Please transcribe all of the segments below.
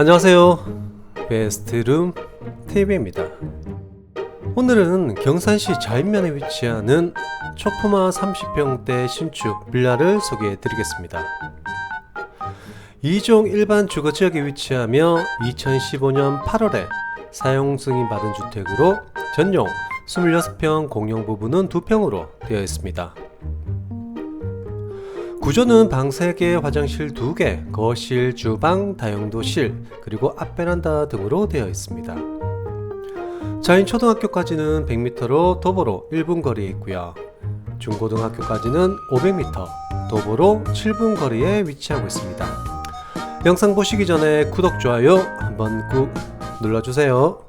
안녕하세요. 베스트룸 TV입니다. 오늘은 경산시 좌인면에 위치하는 초품화 30평대 신축 빌라를 소개해 드리겠습니다. 2종 일반 주거 지역에 위치하며 2015년 8월에 사용 승인 받은 주택으로 전용 26평 공용 부분은 2평으로 되어 있습니다. 구조는 방 3개, 화장실 2개, 거실, 주방, 다용도실, 그리고 앞베란다 등으로 되어 있습니다. 자인 초등학교까지는 100m로 도보로 1분 거리에 있고요. 중고등학교까지는 500m, 도보로 7분 거리에 위치하고 있습니다. 영상 보시기 전에 구독, 좋아요 한번 꾹 눌러주세요.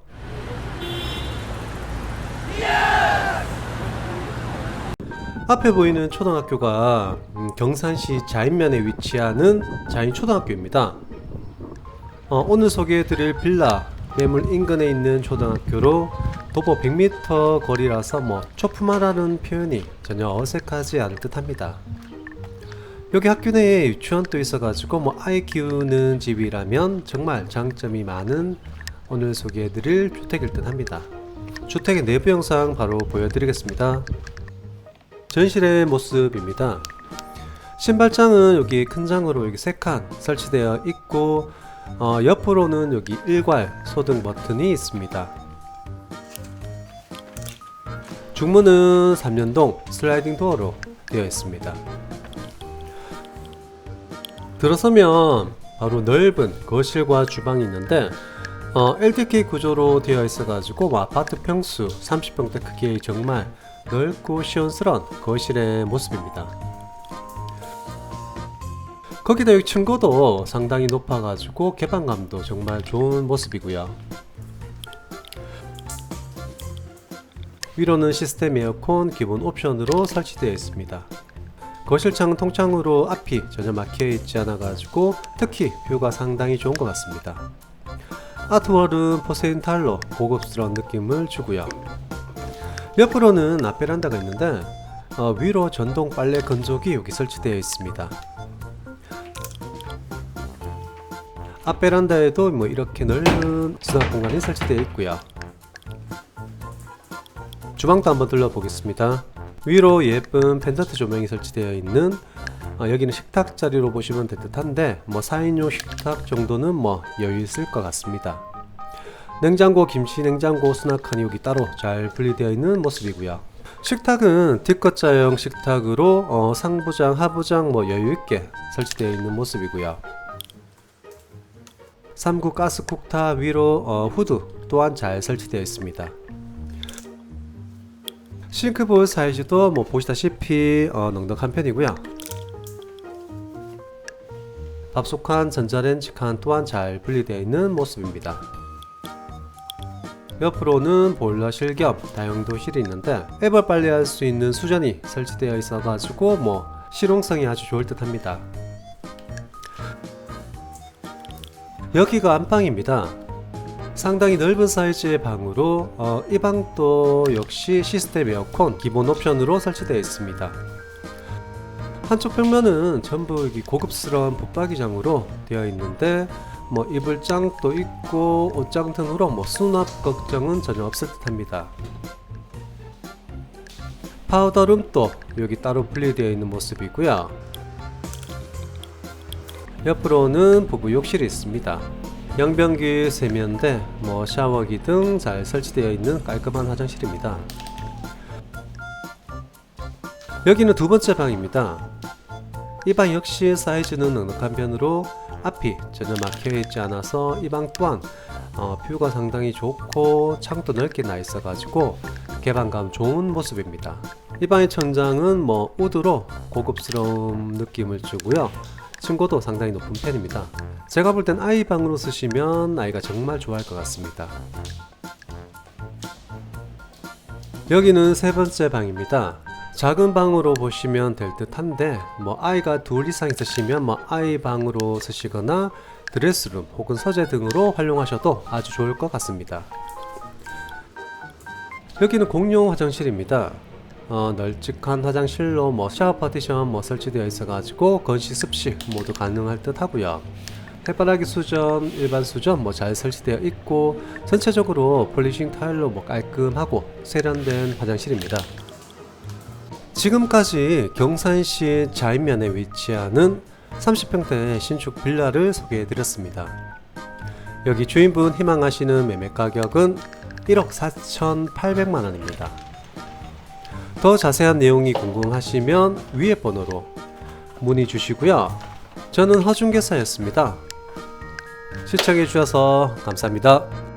앞에 보이는 초등학교가 음, 경산시 자인면에 위치하는 자인초등학교입니다. 어, 오늘 소개해드릴 빌라 매물 인근에 있는 초등학교로 도보 100m 거리라서 뭐 초품화라는 표현이 전혀 어색하지 않을 듯합니다. 여기 학교 내에 유치원도 있어가지고 뭐 아이 키우는 집이라면 정말 장점이 많은 오늘 소개해드릴 주택일 듯 합니다. 주택의 내부 영상 바로 보여드리겠습니다. 전실의 모습입니다. 신발장은 여기 큰 장으로 여기 세 칸 설치되어 있고 어, 옆으로는 여기 일괄 소등 버튼이 있습니다. 중문은 3년동 슬라이딩 도어로 되어 있습니다. 들어서면 바로 넓은 거실과 주방이 있는데 어, LDK 구조로 되어 있어 가지고 뭐 아파트 평수 30평대 크기의 정말 넓고 시원스러운 거실의 모습입니다. 거기다 여기 층고도 상당히 높아가지고 개방감도 정말 좋은 모습이고요. 위로는 시스템 에어컨 기본 옵션으로 설치되어 있습니다. 거실창은 통창으로 앞이 전혀 막혀 있지 않아 가지고 특히 뷰가 상당히 좋은 것 같습니다. 아트월은 포세인 탈로 고급스러운 느낌을 주고요. 옆으로는 앞베란다가 있는데 어, 위로 전동 빨래 건조기 여기 설치되어 있습니다. 앞베란다에도 뭐 이렇게 넓은 수납 공간이 설치되어 있고요. 주방도 한번 둘러보겠습니다. 위로 예쁜 펜던트 조명이 설치되어 있는 어, 여기는 식탁 자리로 보시면 될 듯한데 뭐 4인용 식탁 정도는 뭐 여유 있을 것 같습니다. 냉장고, 김치 냉장고 수납칸이 여기 따로 잘 분리되어 있는 모습이고요. 식탁은 D컷자형 식탁으로 어, 상부장, 하부장 뭐 여유 있게 설치되어 있는 모습이고요. 3구 가스 쿡탑 위로 어, 후드 또한 잘 설치되어 있습니다. 싱크볼 사이즈도 뭐 보시다시피 어, 넉넉한 편이고요. 밥솥칸, 전자레인지 칸 또한 잘 분리되어 있는 모습입니다. 옆으로는 보일러실 겸 다용도실이 있는데 애벌 빨래할 수 있는 수전이 설치되어 있어 가지고 뭐 실용성이 아주 좋을 듯 합니다. 여기가 안방입니다. 상당히 넓은 사이즈의 방으로 어, 이 방도 역시 시스템 에어컨 기본 옵션으로 설치되어 있습니다. 한쪽 벽면은 전부 여기 고급스러운 붙박이장으로 되어 있는데 뭐 이불장도 있고 옷장 등으로 뭐 수납 걱정은 전혀 없을 듯합니다. 파우더룸도 여기 따로 분리되어 있는 모습이고요. 옆으로는 부부 욕실이 있습니다. 양변기 세면대, 뭐 샤워기 등 잘 설치되어 있는 깔끔한 화장실입니다. 여기는 두 번째 방입니다. 이 방 역시 사이즈는 넉넉한 편으로 앞이 전혀 막혀 있지 않아서 이 방 또한 어, 뷰가 상당히 좋고 창도 넓게 나 있어 가지고 개방감 좋은 모습입니다. 이 방의 천장은 뭐 우드로 고급스러운 느낌을 주고요. 층고도 상당히 높은 편입니다. 제가 볼 땐 아이 방으로 쓰시면 아이가 정말 좋아할 것 같습니다. 여기는 세 번째 방입니다. 작은 방으로 보시면 될 듯한데 뭐 아이가 둘 이상 있으시면 뭐 아이 방으로 쓰시거나 드레스룸 혹은 서재 등으로 활용하셔도 아주 좋을 것 같습니다. 여기는 공용 화장실입니다. 어, 널찍한 화장실로 뭐 샤워 파티션 뭐 설치되어 있어가지고 건식 습식 모두 가능할 듯 하고요. 해바라기 수전, 일반 수전 뭐 잘 설치되어 있고 전체적으로 폴리싱 타일로 뭐 깔끔하고 세련된 화장실입니다. 지금까지 경산시 자인면에 위치하는 30평대 신축 빌라를 소개해 드렸습니다. 여기 주인분 희망하시는 매매 가격은 1억 4,800만 원입니다. 더 자세한 내용이 궁금하시면 위에 번호로 문의 주시고요. 저는 허중개사였습니다. 시청해 주셔서 감사합니다.